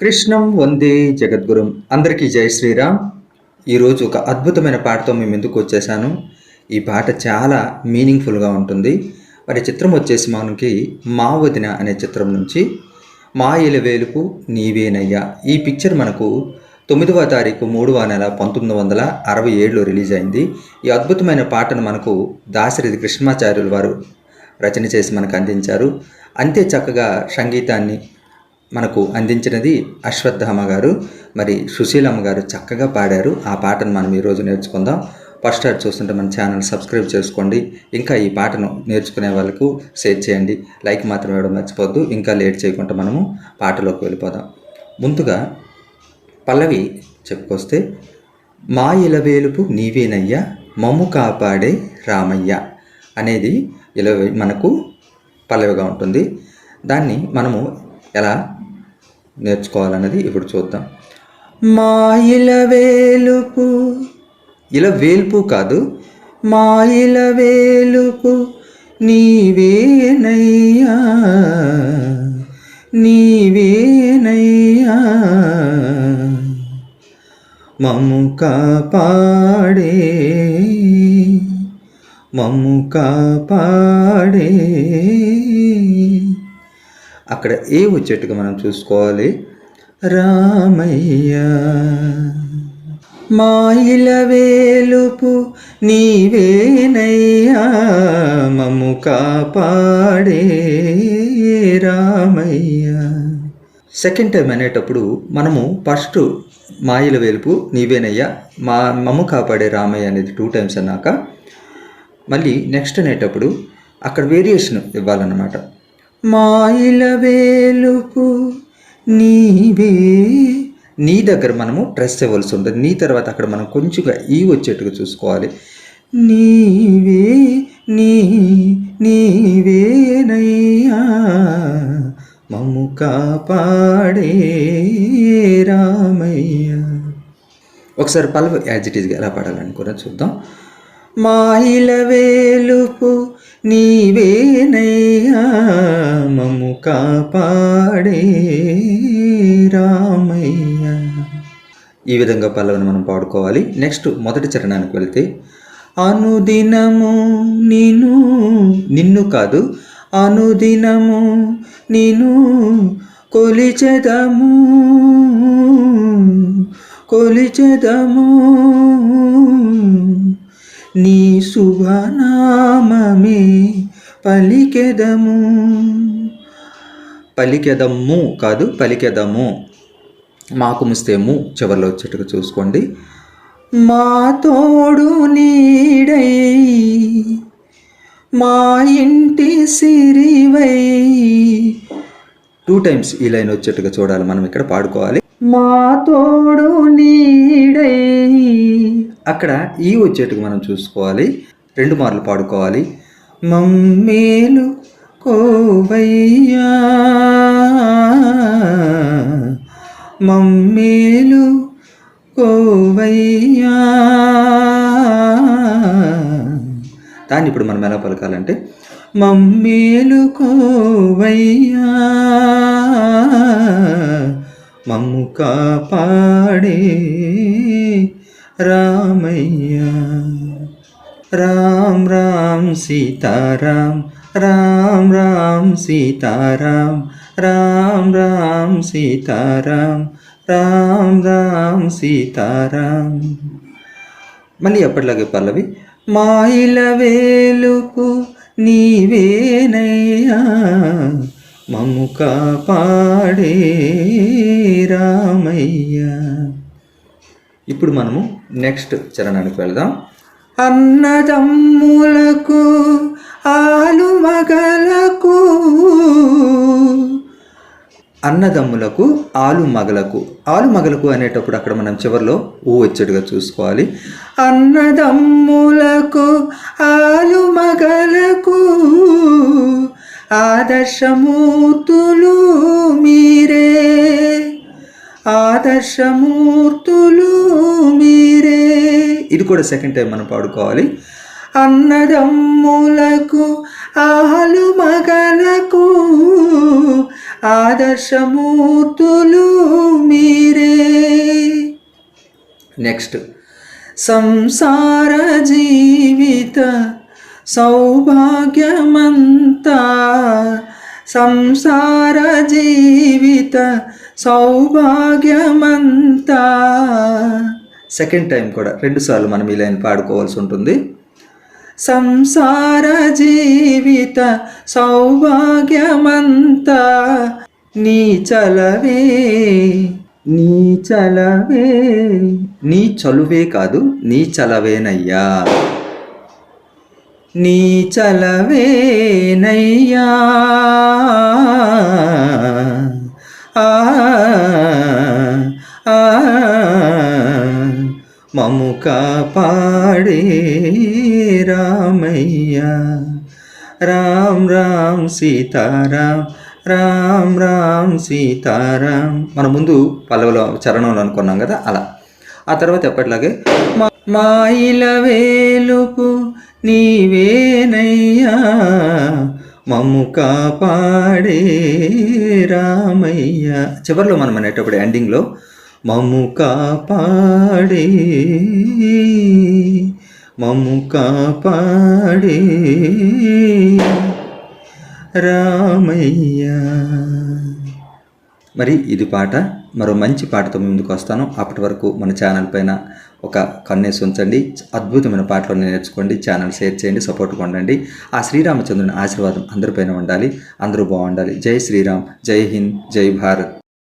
కృష్ణం వందే జగద్గురం. అందరికీ జై శ్రీరామ్. ఈరోజు ఒక అద్భుతమైన పాటతో మేము ఎందుకు వచ్చేసాను ఈ పాట చాలా మీనింగ్ఫుల్గా ఉంటుంది. మరి చిత్రం వచ్చేసి మనకి మా వదిన అనే చిత్రం నుంచి మా ఎలవేలుపు నీవేనయ్యా. ఈ పిక్చర్ మనకు తొమ్మిదవ తారీఖు మూడవ నెల పంతొమ్మిది వందల అరవై ఏడులో రిలీజ్ అయింది. ఈ అద్భుతమైన పాటను మనకు దాశరథి కృష్ణాచార్యులు వారు రచన చేసి మనకు అందించారు. అంతే చక్కగా సంగీతాన్ని మనకు అందించినది అశ్వత్థామ గారు. మరి సుశీలమ్మ గారు చక్కగా పాడారు. ఆ పాటను మనం ఈరోజు నేర్చుకుందాం. ఫస్ట్ ఆర్ చూస్తుంటే మన ఛానల్ సబ్స్క్రైబ్ చేసుకోండి. ఇంకా ఈ పాటను నేర్చుకునే వాళ్ళకు షేర్ చేయండి. లైక్ మాత్రం ఇవ్వడం మర్చిపోద్దు ఇంకా లేట్ చేయకుండా మనము పాటలోకి వెళ్ళిపోదాం. ముందుగా పల్లవి చెప్పుకొస్తే మా ఇలవేలుపు నీవేనయ్యా మమ్ము కాపాడే రామయ్య అనేది ఇలా మనకు పల్లవిగా ఉంటుంది. దాన్ని మనము ఎలా నేర్చుకోవాలన్నది ఇప్పుడు చూద్దాం. మా ఇలవేలుపు ఇలా వేల్పు కాదు. మా ఇలవేలుపు నీవేనయ్యా. నీవేనయ్యా. మమ్ము కాపాడే. మమ్ము కాపాడే. అక్కడ ఏ వచ్చేట్టుగా మనం చూసుకోవాలి? రామయ్య మాయిల వేలుపు నీవేనయ్యా మము కాపాడే రామయ్య. సెకండ్ టైం అనేటప్పుడు మనము ఫస్ట్ మాయిల వేలుపు నీవేనయ్యా మా మమ్ము కాపాడే రామయ్య అనేది టూ టైమ్స్ అన్నాక మళ్ళీ నెక్స్ట్ అనేటప్పుడు అక్కడ వేరియేషన్ ఇవ్వాలన్నమాట. మాయిల వేలుపు నీవే. నీ దగ్గర మనము ట్రెస్ ఇవ్వాల్సి ఉంటుంది. నీ తర్వాత అక్కడ మనం కొంచెంగా ఈ వచ్చేట్టుగా చూసుకోవాలి. నీవే నీ నీవేనయ్యా. మమ్ము కాపాడే రామయ్య. ఒకసారి పల్లవి యాజ్ ఇట్ ఈజ్గా ఎలా పాడాలనుకున్నా చూద్దాం. మాయిల వేలుపు నీవేనయ్యా మము కాపాడే రామయ్య. ఈ విధంగా పల్లవిని మనం పాడుకోవాలి. నెక్స్ట్ మొదటి చరణానికి వెళితే అనుదినము నిన్ను నిన్ను కాదు అనుదినము నిన్ను కొలిచెదము కొలిచెదము. నీ శుభనామమే పలికెదము. పలికెదము కాదు పలికెదము. మాకు ముస్తేము చివరిలో వచ్చేట్టుగా చూసుకోండి. మా తోడు నీడై మా ఇంటి సిరివై టూ టైమ్స్ ఈ లైన్ వచ్చేట్టుగా చూడాలి. మనం ఇక్కడ పాడుకోవాలి. మా తోడు నీడై. అక్కడ ఈ వచ్చేట్టుగా మనం చూసుకోవాలి. రెండు మార్లు పాడుకోవాలి. మమ్మేలు కోవయ్యా. మమ్మేలు కోవయ్యా. దాన్ని ఇప్పుడు మనం ఎలా పలకాలంటే మమ్మేలుకోవయ్యా. మమ్ము కాపాడే రామయ్యా. రామ్ రామ్ సీతారాం. రామ్ రామ్ సీతారాం. రామ్ రామ్ సీతారాం. రామ్ రామ్ సీతారాం. మళ్ళీ ఎప్పటిలాగే పల్లవి మాయిల వేలుకు నీవేనయ్యా మమ్ము కాపాడే రామయ్య. ఇప్పుడు మనము నెక్స్ట్ చరణానికి వెళ్దాం. అన్నదమ్ములకు ఆలు మగలకు అన్నదమ్ములకు ఆలు మగలకు ఆలు మగలకు అనేటప్పుడు అక్కడ మనం చివరిలో ఊ వచ్చేట్టుగా చూసుకోవాలి. అన్నదమ్ములకు ఆదర్శమూర్తులు మీరే. ఆదర్శమూర్తులు మీరే. ఇది కూడా సెకండ్ టైం మనం పాడుకోవాలి. అన్నదమ్ములకు ఆహలు మగలకు ఆదర్శమూర్తులు మీరే. నెక్స్ట్ సంసార జీవిత సౌభాగ్యమంతా సంసార జీవిత సౌభాగ్యమంతా. సెకండ్ టైం కూడా రెండుసార్లు మనం ఈ లైన్ పాడుకోవాల్సి ఉంటుంది. సంసార జీవిత సౌభాగ్యమంతా నీ చలవే నీ చలవే. నీ చలువే కాదు నీ చలవేనయ్యా. నీ చలవేనయ్యా ఆ, ఆ, మము కాపాడే రామయ్య. రామ్ రామ్ సీతారాం రామ్ రామ్ సీతారాం. మన ముందు పల్లవుల చరణంలో అనుకున్నాం కదా అలా. ఆ తర్వాత ఎప్పటిలాగే మా- మాయిల వేలుపు నీవేనయ్యా మమ్ము కాపాడే రామయ్య. చివరిలో మనం అనేటప్పుడు ఎండింగ్లో మమ్ము కాపాడే మమ్ము కాపాడే రామయ్య. మరి ఇది పాట. మరో మంచి పాటతో ముందుకు వస్తాను. అప్పటి వరకు మన ఛానల్ పైన ఒక కన్నేసి ఉంచండి. అద్భుతమైన పాటలు నేర్చుకోండి. ఛానల్ షేర్ చేయండి. సపోర్ట్గా ఉండండి ఆ శ్రీరామచంద్రుని ఆశీర్వాదం అందరిపైన ఉండాలి. అందరూ బాగుండాలి. జై శ్రీరామ్. జై హింద్. జై భారత్.